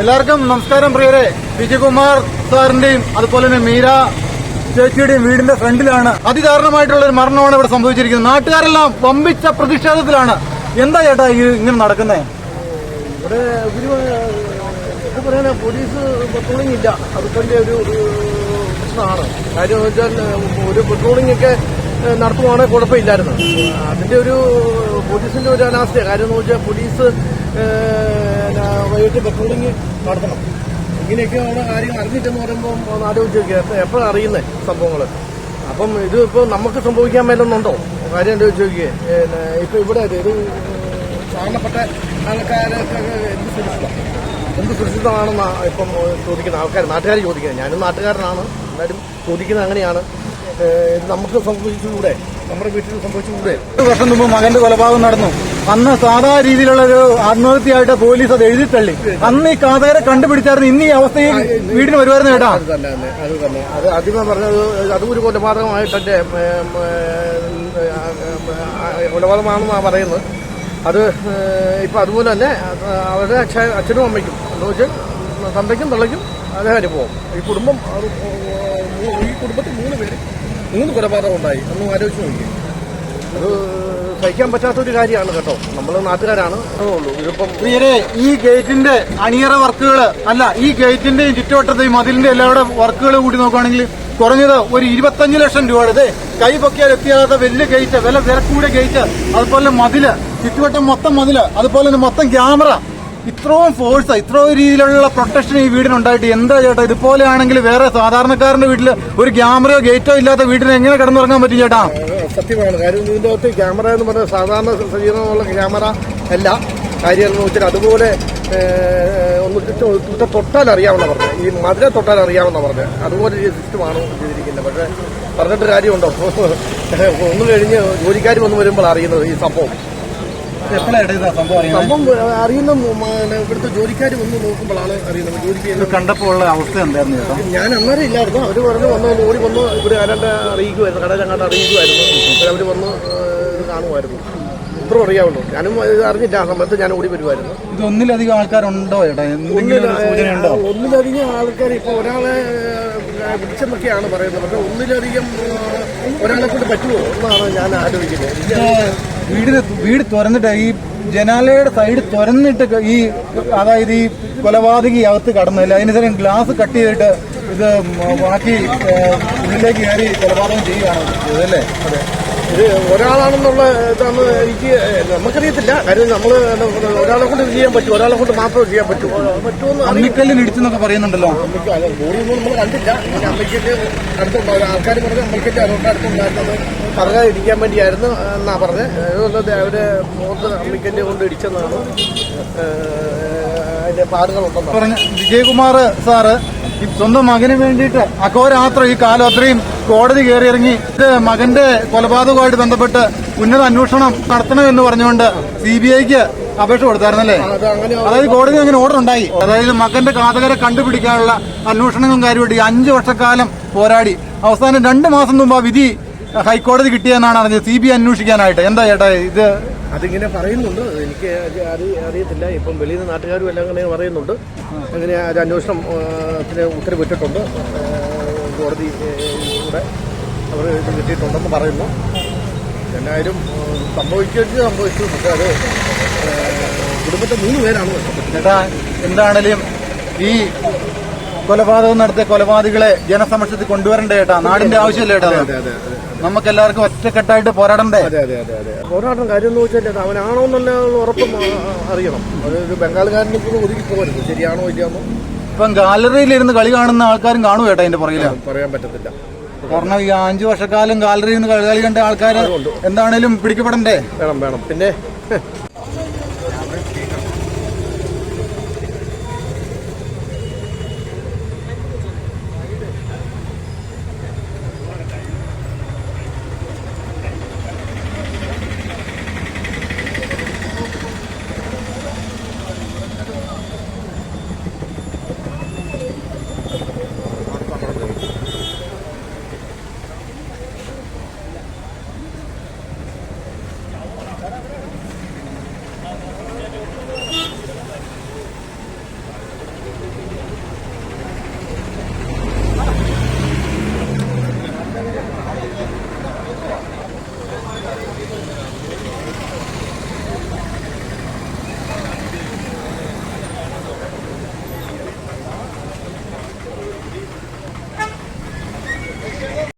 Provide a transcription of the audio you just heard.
എല്ലാവർക്കും നമസ്കാരം പ്രിയരെ. വിജയകുമാർ സാറിന്റെയും അതുപോലെ തന്നെ മീര ചേച്ചിയുടെയും വീടിന്റെ ഫ്രണ്ടിലാണ് അതിദാരുണമായിട്ടുള്ള ഒരു മരണമാണ് ഇവിടെ സംഭവിച്ചിരിക്കുന്നത്. നാട്ടുകാരെല്ലാം വമ്പിച്ച പ്രതിഷേധത്തിലാണ്. എന്താ ചേട്ടാ ഈ ഇങ്ങനെ നടക്കുന്നത് ഇവിടെ പറയാനാ പോലീസ് പെട്രോളിംഗ് ഇല്ല. അതിന്റെ ഒരു പ്രശ്നമാണ്. കാര്യം എന്ന് വെച്ചാൽ ഒരു പെട്രോളിംഗ് ഒക്കെ നടത്തുവാണെങ്കിൽ കുഴപ്പമില്ലായിരുന്നു. അതിന്റെ ഒരു പോലീസിന്റെ ഒരു അനാസ്ഥയാണ് കാര്യം എന്ന് വെച്ചാൽ പോലീസ് ഏഹ്, ബസ് പെട്രോളിംഗ് നടത്തണം. ഇങ്ങനെയൊക്കെയാണ് കാര്യങ്ങൾ അറിഞ്ഞിട്ടെന്ന് പറയുമ്പോൾ ആലോചിച്ച് നോക്കിയാൽ എപ്പോഴാണ് അറിയുന്നത് സംഭവങ്ങൾ അപ്പം ഇത് ഇപ്പോൾ നമുക്ക് സംഭവിക്കാൻ മേലെന്നുണ്ടോ? കാര്യം ആലോചിച്ച് നോക്കിയേ ഇപ്പം ഇവിടെ ഇത് സാധാരണപ്പെട്ട ആൾക്കാരൊക്കെ എന്ത് സുരക്ഷിതം എന്ത് സുരക്ഷിതമാണെന്നാണ് ഇപ്പം ചോദിക്കുന്ന ആൾക്കാർ നാട്ടുകാർ ചോദിക്കുന്നത്. ഞാനും നാട്ടുകാരനാണ്. എന്നാലും ചോദിക്കുന്നത് അങ്ങനെയാണ്. നമുക്ക് സംഭവിച്ചുകൂടെ നമ്മുടെ വീട്ടിൽ സംഭവിച്ചുകൂടെ ഒരു വർഷം മുമ്പ് മകന്റെ കൊലപാതകം നടന്നു. അന്ന് സാധാ രീതിയിലുള്ള ഒരു ആത്മഹത്യയായിട്ട് പോലീസ് അത് എഴുതി തള്ളി. അന്ന് ഈ കാതകരെ കണ്ടുപിടിച്ചായിരുന്നു. ഇന്ന് ഈ അവസ്ഥയിൽ വീടിന് വരുമായിരുന്നു കേട്ടാ. അത് തന്നെ അത് തന്നെ അത് ആദ്യമേ പറഞ്ഞത് അതും ഒരു കൊലപാതകമായിട്ടെ കൊലപാതകമാണെന്നാ കൊലപാതകമാണെന്നാണ് പറയുന്നത്. അത് ഇപ്പൊ അതുപോലെ തന്നെ അവരുടെ അച്ഛ അച്ഛനും അമ്മയ്ക്കും. എന്ന് വെച്ചാൽ തന്തയ്ക്കും തള്ളയ്ക്കും അതേ അനുഭവം ഈ കുടുംബം ഈ കുടുംബത്തിൽ മൂന്ന് പേര്? മൂന്ന് കൊലപാതകം ഉണ്ടായി. ഒന്ന് ആലോചിച്ച് നോക്കി. അത് സഹിക്കാൻ പറ്റാത്തൊരു കാര്യമാണ് കേട്ടോ. നമ്മൾ നാട്ടുകാരാണ്. ഉള്ളൂ. ഇതിപ്പം ഈ ഗേറ്റിന്റെ അണിയറ വർക്കുകൾ അല്ല ഈ ഗേറ്റിന്റെയും ചുറ്റുവട്ടത്തെയും മതിലിന്റെ എല്ലാവരുടെ വർക്കുകൾ കൂടി നോക്കുകയാണെങ്കിൽ കുറഞ്ഞത് ഒരു ഇരുപത്തഞ്ച് ലക്ഷം രൂപയുടെ ഇതേ കൈ പൊക്കിയാൽ എത്തിയാത്ത വലിയ ഗേറ്റ് വില വില കൂടിയ ഗേറ്റ് അതുപോലെ മതിൽ ചുറ്റുവട്ടം മൊത്തം മതിൽ അതുപോലെ തന്നെ മൊത്തം ക്യാമറ. ഇത്രയും ഫോഴ്സ് ഇത്രയും രീതിയിലുള്ള പ്രൊട്ടക്ഷൻ ഈ വീടിനുണ്ടായിട്ട് എന്താ ചേട്ടാ? ഇതുപോലെയാണെങ്കിൽ വേറെ സാധാരണക്കാരന്റെ വീട്ടിൽ ഒരു ക്യാമറയോ ഗേറ്റോ ഇല്ലാത്ത വീട്ടിന് എങ്ങനെ കിടന്നുറങ്ങാൻ പറ്റും ചേട്ടാ? സത്യമാണ്. കാര്യം ഇതിന്റെ അകത്ത് ക്യാമറ എന്ന് പറഞ്ഞാൽ സാധാരണ സജ്ജീകരണമുള്ള ക്യാമറ അല്ല. കാര്യം വെച്ചാൽ അതുപോലെ ഒന്ന് തൊട്ടാൽ അറിയാമെന്ന് പറഞ്ഞു. ഈ മധുര തൊട്ടാൽ അറിയാമെന്ന് പറഞ്ഞു. അതുപോലെ ഒരു സിസ്റ്റമാണ് ചെയ്തിരിക്കുന്നത്. പക്ഷേ പറഞ്ഞിട്ട് കാര്യമുണ്ടോ? ഒന്ന് കഴിഞ്ഞ് ജോലിക്കാർ വന്ന് വരുമ്പോൾ അറിയുന്നത് ഈ സംഭവം. സംഭവം അറിയുന്ന ഇവിടുത്തെ ജോലിക്കാർ വന്ന് നോക്കുമ്പോഴാണ് അറിയുന്നത്. ജോലിക്ക് കണ്ടപ്പോൾ ഉള്ള അവസ്ഥ എന്തായിരുന്നു ചേട്ടാ ഞാൻ അന്നേരം ഇല്ലായിരുന്നു. അവർ പറഞ്ഞു വന്ന് ഓടി വന്ന് ഇവിടെ ആരാണ്ട് അറിയിക്കുമായിരുന്നു കടയിൽ അങ്ങോട്ട് അറിയിക്കുമായിരുന്നു അവർ വന്ന് കാണുമായിരുന്നു ഇത്ര അറിയാവുള്ളൂ. ഞാനും ഇത് അറിഞ്ഞില്ല. ആ സമയത്ത് ഞാൻ ഓടി വരുമായിരുന്നു ഇത് ഒന്നിലധികം ആൾക്കാരുണ്ടോ ചേട്ടാ ഒന്നിലധികം ആൾക്കാർ ഇപ്പോൾ ഒരാളെ പിടിച്ചെന്നൊക്കെയാണ് പറയുന്നത്. പക്ഷെ ഒന്നിലധികം ഒരാളെ കൊണ്ട് പറ്റുമോ? എന്നാണ് ഞാൻ ആലോചിക്കുന്നത്. വീടിന് വീട് തുറന്നിട്ട് ഈ ജനാലയുടെ സൈഡ് തുറന്നിട്ട് ഈ അതായത് ഈ കൊലപാതകി അകത്ത് കടന്നില്ല. അതിനുശേഷം ഗ്ലാസ് കട്ട് ചെയ്തിട്ട് ഇത് ബാക്കി ഉള്ളിലേക്ക് കയറി കൊലപാതകം ചെയ്യുകയാണ് ഇതല്ലേ ഇത് ഒരാളാണെന്നുള്ള ഇതാണ് എനിക്ക് നമുക്കറിയത്തില്ല. കാര്യം നമ്മൾ ഒരാളെ കൊണ്ട് ഇത് ചെയ്യാൻ പറ്റും ഒരാളെ കൊണ്ട് മാത്രമേ ചെയ്യാൻ പറ്റൂ. പറ്റുമെന്ന് അമ്മിക്കല്ലിന് ഇടിച്ചെന്നൊക്കെ പറയുന്നുണ്ടല്ലോ. ബോഡിയൊന്നും നമ്മൾ കണ്ടില്ല. അമ്മയ്ക്കൊക്കെ അടുത്തുണ്ടാവും ആൾക്കാർ പറഞ്ഞ അമ്മയ്ക്കൊക്കെ അതുകൊണ്ട് അടുത്തുണ്ടായിരുന്നത് പറയാതിരിക്കാൻ വേണ്ടിയായിരുന്നു എന്നാ പറഞ്ഞത്. അതുകൊണ്ട് അവർ മുഖത്ത് അമ്മയ്ക്കന്റെ കൊണ്ട് ഇടിച്ചെന്നാണ് അതിന്റെ പാടുകളുണ്ടെന്ന് പറഞ്ഞ വിജയകുമാർ സാറ് സ്വന്തം മകന് വേണ്ടിയിട്ട് അഘോരാത്രം ഈ കാലം അത്രയും കോടതി കയറിയിറങ്ങി മകന്റെ കൊലപാതകവുമായിട്ട് ബന്ധപ്പെട്ട് ഉന്നത അന്വേഷണം നടത്തണമെന്ന് പറഞ്ഞുകൊണ്ട് സി ബി ഐക്ക് അപേക്ഷ കൊടുത്തായിരുന്നല്ലേ? അത് അതായത് കോടതി അങ്ങനെ ഓർഡർ ഉണ്ടായി. അതായത് മകന്റെ ഘാതകരെ കണ്ടുപിടിക്കാനുള്ള അന്വേഷണങ്ങളും കാര്യമായിട്ട് അഞ്ചു വർഷക്കാലം പോരാടി. അവസാനം രണ്ട് മാസം മുമ്പ് ആ വിധി ഹൈക്കോടതി കിട്ടിയെന്നാണ് അറിഞ്ഞത്. സി ബി ഐ അന്വേഷിക്കാനായിട്ട്. എന്താ ചേട്ടാ ഇത്? അതിങ്ങനെ പറയുന്നുണ്ട്. എനിക്ക് അറിയത്തില്ല. ഇപ്പം വെളിയിൽ നിന്ന് നാട്ടുകാരും എല്ലാം അങ്ങനെ പറയുന്നുണ്ട്. അങ്ങനെ അന്വേഷണം ഉത്തരവിട്ടിട്ടുണ്ട്. കോടതി കൂടെ അവർ ഇത് കിട്ടിയിട്ടുണ്ടെന്ന് പറയുന്നു. എന്നായാലും ഏഹ്, സംഭവിച്ചു. പക്ഷേ അത് കുടുംബത്തെ മൂന്ന് പേരാണ് ചേട്ടാ എന്താണേലും ഈ കൊലപാതകം നടത്തിയ കൊലപാതകളെ ജനസമക്ഷത്തിൽ കൊണ്ടുവരണ്ടേ ചേട്ടാ? നാടിന്റെ ആവശ്യമല്ലേ ചേട്ടാ? അതെ നമുക്ക് എല്ലാവർക്കും ഒറ്റക്കെട്ടായിട്ട് പോരാടണ്ടേ? അതെ അതെ അതെ അതെ. പോരാട്ടം കാര്യം എന്ന് വെച്ചാൽ അവനാണോ എന്നുള്ള ഉറപ്പും അറിയണം. അതൊരു ബംഗാളുകാരനെ കൂടെ ഒതുക്കി പോകരുത്. ശരിയാണോ ഇല്ലയാണോ ഇപ്പം ഗാലറിയിലിരുന്ന് കളി കാണുന്ന ആൾക്കാരും കാണും ചേട്ടാ അതിന്റെ പുറകിൽ. പറയാൻ പറ്റത്തില്ല. കാരണം ഈ അഞ്ചു വർഷക്കാലം ഗാലറിയിൽ നിന്ന് കളി കണ്ട ആൾക്കാർ എന്താണേലും പിടിക്കപ്പെടണ്ടേ? വേണം വേണം. പിന്നെ